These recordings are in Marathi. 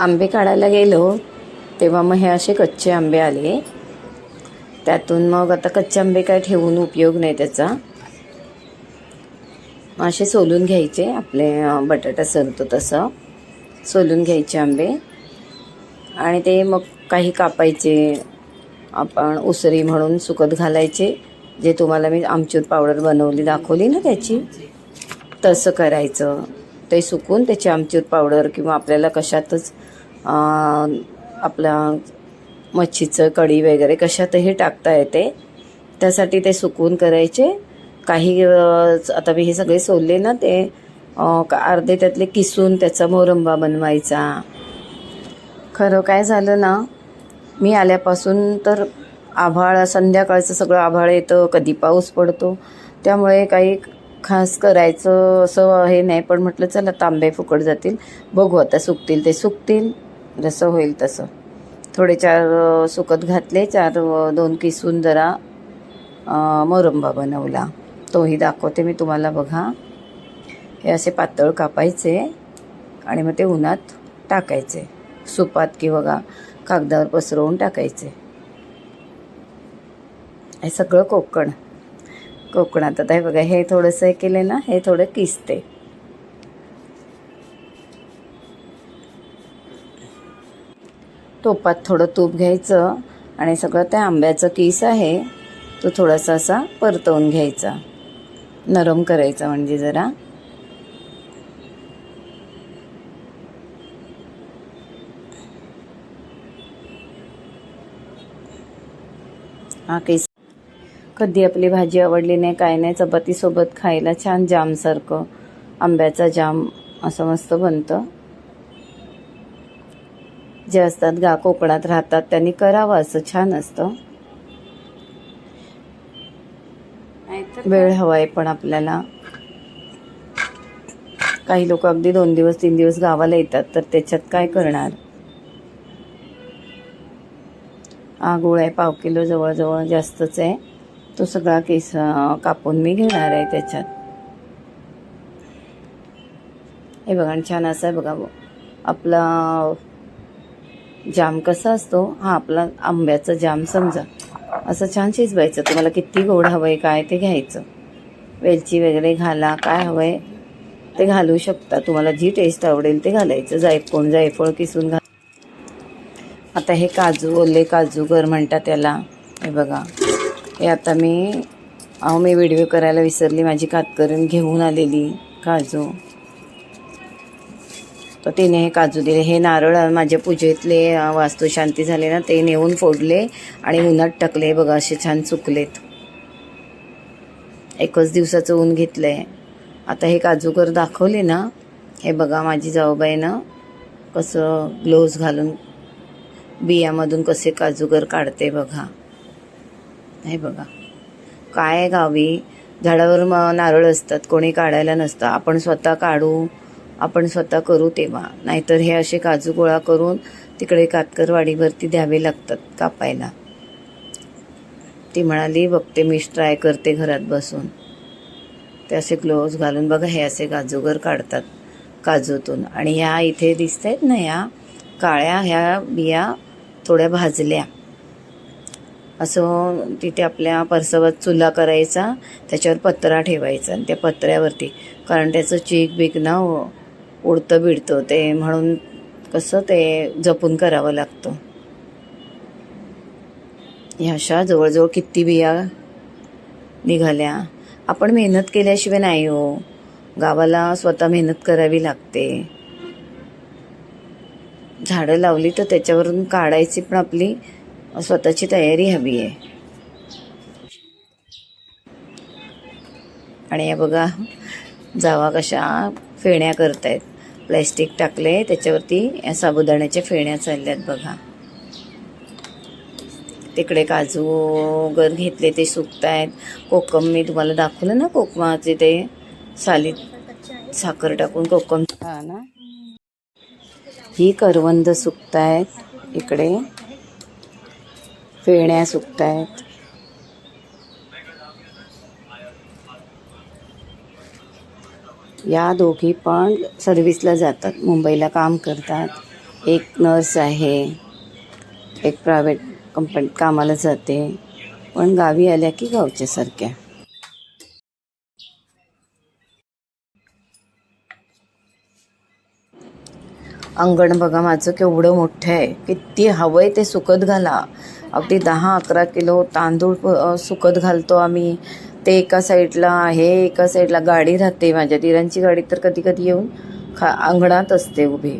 आंबे काढायला गेलो तेव्हा मग हे असे कच्चे आंबे आले. त्यातून मग आता कच्चे आंबे काय ठेवून उपयोग नाही त्याचा. असे सोलून घ्यायचे आपले बटाटा सरतो तसं. सोलून घ्यायचे आंबे. आणि ते मग काही कापायचे आपण उसरी म्हणून सुकत घालायचे जे तुम्हाला मी आमचूर पावडर बनवली दाखवली ना त्याची? तसं करायचं. ते सुकून त्याची आमचूर पावडर किंवा आपल्याला कशातच आपला मच्छीचं कढी वगैरे कशातही टाकता येते. त्यासाठी ते सुकून करायचे. काही आता मी हे सगळे सोलले ना ते का- अर्धे त्यातले किसून त्याचा मोरंबा बनवायचा. खरं काय झालं ना मी आल्यापासून तर आभाळ संध्याकाळचं सगळं आभाळ येतं कधी पाऊस पडतो. त्यामुळे काही खास करायचं असं हे नाही पण म्हटलं चला तांबे फुकट जातील. बघू आता सुकतील ते सुकतील जसं होईल तसं. थोडे चार सुकत घातले चार दोन किसून जरा मोरंबा बनवला. तोही दाखवते मी तुम्हाला बघा. हे असे पातळ कापायचे आणि मग ते उन्हात टाकायचे. सुपात किंवा बघा कागदावर पसरवून टाकायचे. हे सगळं कोकण. कोकणात. आता हे बघा हे थोडंसं हे केलं ना हे थोडं किसते टोपात थोडं तूप घ्यायचं आणि सगळं त्या आंब्याचं किस आहे तो थोडासा असा परतवून घ्यायचा. नरम करायचा म्हणजे जरा. हा केस कधी आपली भाजी आवडली नाही काय नाही चपातीसोबत खायला छान जामसारखं आंब्याचा जाम असं मस्त बनतं. जे असतात गा कोकणात राहतात त्यांनी करावं असं छान असतं. वेळ हवाय पण आपल्याला. काही लोक अगदी दोन दिवस तीन दिवस गावाला येतात तर त्याच्यात काय करणार? हा गुळ आहे पाव किलो जवळजवळ जास्तच आहे. तो सगळा केस कापून मी घेणार आहे त्याच्यात. हे बघा आणि छान असं आहे बघा आपला जाम कसा असतो हा आपला आंब्याचा जाम समजा. असं छान शिजवायचं तुम्हाला किती गोड हवं आहे काय ते घ्यायचं. वेलची वगैरे घाला काय हवं आहे ते घालू शकता. तुम्हाला जी टेस्ट आवडेल ते घालायचं. जाय जायफळ किसून घाल आता हे काजू ओले काजू गर म्हणतात त्याला. हे बघा. हे आता मी अहो मी व्हिडिओ करायला विसरली. माझी कातकरून घेऊन आलेली काजू. तर तिने हे काजू दिले. हे नारळ माझ्या पूजेतले वास्तुशांती झाले ना ते नेऊन फोडले आणि उन्हात टाकले. बघा असे छान चुकलेत एकच दिवसाचं ऊन घेतलं आहे आता हे काजूगर दाखवले ना हे बघा माझी जाऊबाईनं कसं ग्लोव्ज घालून बियामधून कसे काजूगर काढते बघा. हे बघा. काय गावी झाडावर मग नारळ असतात कोणी काढायला नसतं. आपण स्वतः काढू आपण स्वतः करू तेव्हा. नाहीतर हे असे काजू गोळा करून तिकडे कातकरवाडीवरती द्यावे लागतात कापायला. ती म्हणाली बघते मीच ट्राय करते घरात बसून. ते असे ग्लोव्ज घालून बघा हे असे काजूगर काढतात काजूतून. आणि ह्या इथे दिसत आहेत ना ह्या काळ्या ह्या बिया थोड्या भाजल्या. असं तिथे आपल्या परसवात चुला करायचा त्याच्यावर पत्रा ठेवायचा आणि त्या पत्र्यावरती. कारण त्याचं चीक बीक ना उडतं बिडतं ते म्हणून कसं ते जपून करावं लागतं. ह्या अशा जवळजवळ किती बिया निघाल्या. आपण मेहनत केल्याशिवाय नाही हो. गावाला स्वतः मेहनत करावी लागते. झाडं लावली तर त्याच्यावरून काढायची पण आपली स्वतःची तयारी हवी आहे. आणि या बघा जावा कशा फेण्या करतायत. प्लॅस्टिक टाकले त्याच्यावरती या साबुदाण्याच्या फेण्या चालल्यात बघा. तिकडे काजू गर घेतले ते सुकतायत. कोकम मी तुम्हाला दाखवलं ना कोकमाचे ते सालीत साखर टाकून कोकम. ना. ही करवंद सुकतायत इकडे. फेण्या सुकतायत. या दोघी पण सर्व्हिसला जातात मुंबईला काम करतात. एक नर्स आहे एक प्रायव्हेट कंपनीत कामाला जाते. पण गावी आल्या की गावच्यासारख्या अंगण बघा माझं केवढं मोठं आहे. किती हवं आहे ते सुकत घाला. अगदी दहा अकरा किलो तांदूळ सुकत घालतो आम्ही. ते एका साईडला आहे एका साईडला गाडी राहते माझ्या दिरांची गाडी तर कधी कधी येऊन खा अंगणात असते उभी.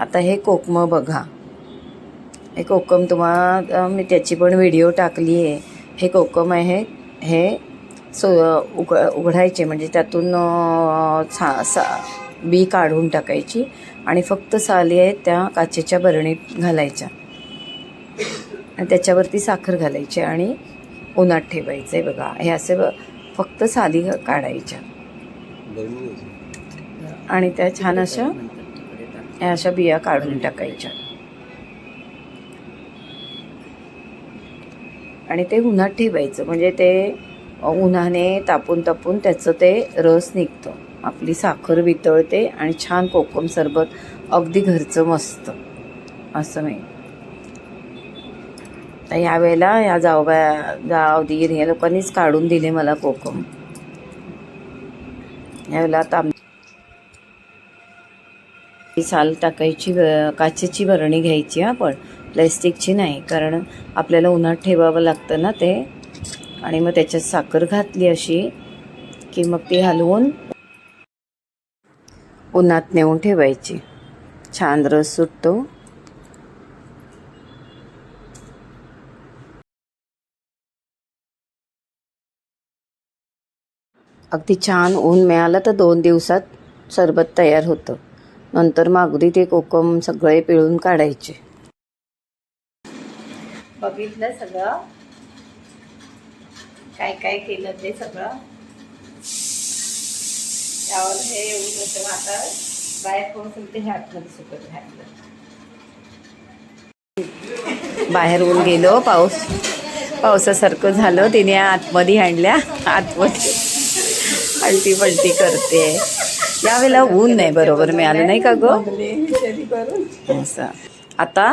आता हे कोकम बघा. हे कोकम तुम्हाला मी त्याची पण व्हिडिओ टाकली आहे हे कोकम आहे हे सो उघ उघडायचे. म्हणजे त्यातून सा सा बी काढून टाकायची आणि फक्त साली आहेत त्या काचेच्या बरणीत घालायच्या. आणि त्याच्यावरती साखर घालायची आणि उन्हात ठेवायचं आहे बघा. हे असे ब- फक्त साली काढायच्या. आणि त्या छान अशा ह्या अशा बिया काढून टाकायच्या. आणि ते उन्हात ठेवायचं. म्हणजे ते उन्हाने तापून तापून त्याचं ते रस निघतं. आपली साखर वितळते आणि छान कोकम सरबत अगदी घरचं मस्त. असं नाही. तर यावेळेला या जावबा जावदीर या लोकांनीच काढून दिले मला कोकम. यावेळेला आता आम- ती साल टाकायची काचेची बरणी घ्यायची हा पण प्लॅस्टिकची नाही. कारण आपल्याला उन्हात ठेवावं लागतं ना ते. आणि मग त्याच्यात साखर घातली अशी की मग ती हलवून उन्हात नेऊन ठेवायची. छान रस सुटतो. अगदी छान ऊन मिळालं तर दोन दिवसात सरबत तयार होतं. नंतर मग अगदी ते कोकम सगळे पिळून काढायचे. बघितलं सगळं? काय काय केलं ते सगळं. त्यावर हे येऊन होतं आता बाहेर कोण ते हे आतमध्ये सुकत घातलं बाहेर ऊन गेलो पाऊस. पावसासारखं झालं. तिने आतमध्ये आणल्या. आतमध्ये अलटी पलटी करते. यावेळेला ऊन नाही बरोबर मिळालं नाही का ग? असं. आता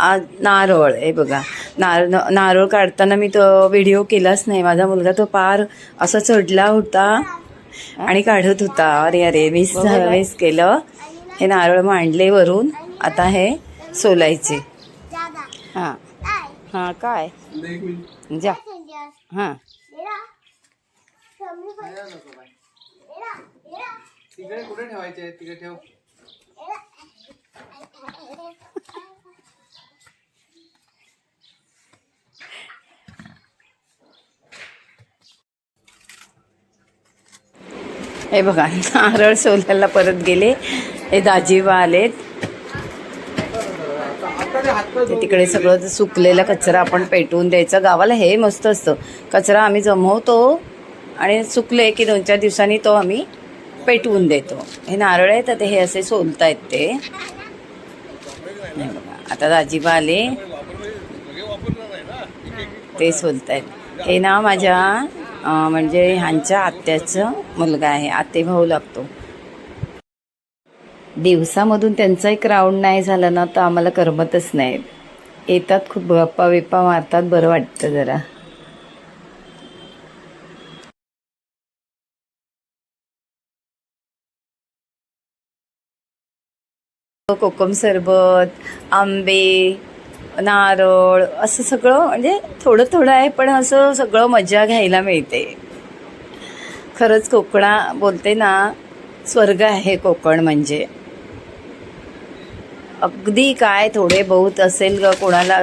आज नारळ हे बघा. नार नारळ काढताना मी तो व्हिडिओ केलाच नाही. माझा मुलगा तो पार असा चढला होता आणि काढत होता. अरे अरे मिस झालं मिस केलं. हे नारळ मांडले वरून. आता हे सोलायचे. हां. हां काय? जा. हां. तिकडे कुठे ठेवायचे? तिकडे ठेव. हे बघा नारळ सोल्याला परत गेले. हे दाजीबा आलेत. ते तिकडे सगळं सुकलेला कचरा आपण पेटवून द्यायचं. गावाला हे मस्त असतं. कचरा आम्ही जमवतो आणि सुकले की दोन चार दिवसांनी तो आम्ही पेटवून देतो. हे नारळ आहे तर ते हे असे सोलतायत ते. बघा आता दाजीबा आले. ते सोलतायत. हे ना माझ्या म्हणजे ह्यांच्या आत्याचं मुलगा आहे आते भाऊ लागतो. दिवसामधून त्यांचा एक राऊंड नाही झाला ना तर आम्हाला करमतच नाही. येतात खूप गप्पा विप्पा मारतात बरं वाटतं जरा. कोकम सरबत आंबे नारळ असं सगळं म्हणजे थोडं थोडं आहे पण असं सगळं मजा घ्यायला मिळते. खरंच कोकणा बोलते ना स्वर्ग आहे कोकण म्हणजे. अगदी काय थोडे बहुत असेल ग कोणाला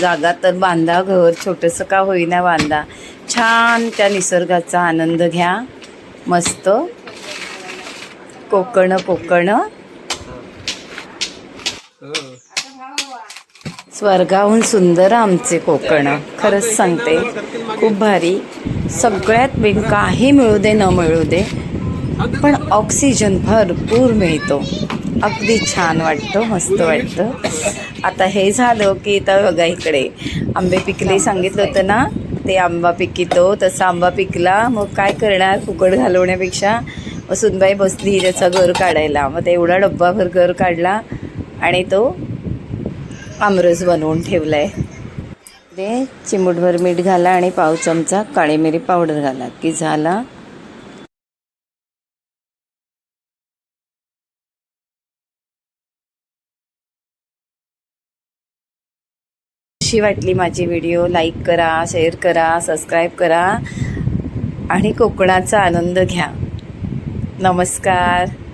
जागा तर बांधा घर छोटंसं का होईना बांधा. छान त्या निसर्गाचा आनंद घ्या. मस्त. कोकण कोकण. स्वर्गाहून सुंदर आमचे कोकण. खरंच सांगते खूप भारी. सगळ्यात मेन काही मिळू दे न मिळू दे पण ऑक्सिजन भरपूर मिळतो. अगदी छान वाटतं मस्त वाटतं. आता हे झालं की आता बघा इकडे. आंबे पिकले सांगितलं होतं ना ते आंबा पिकितो तसा आंबा पिकला. मग काय करणार? फुकट घालवण्यापेक्षा मग सुनबाई बसली त्याचा घर काढायला. मग ते एवढा डब्बाभर घर काढला आणि तो आमरस बनवून ठेवलाय. ते चिमूटभर मीठ घाला आणि पाव चमचा काळी मिरी पावडर घाला की झाला? कशी वाटली माझी व्हिडिओ. लाईक करा शेअर करा सबस्क्राईब करा आणि कोकणाचा आनंद घ्या. नमस्कार.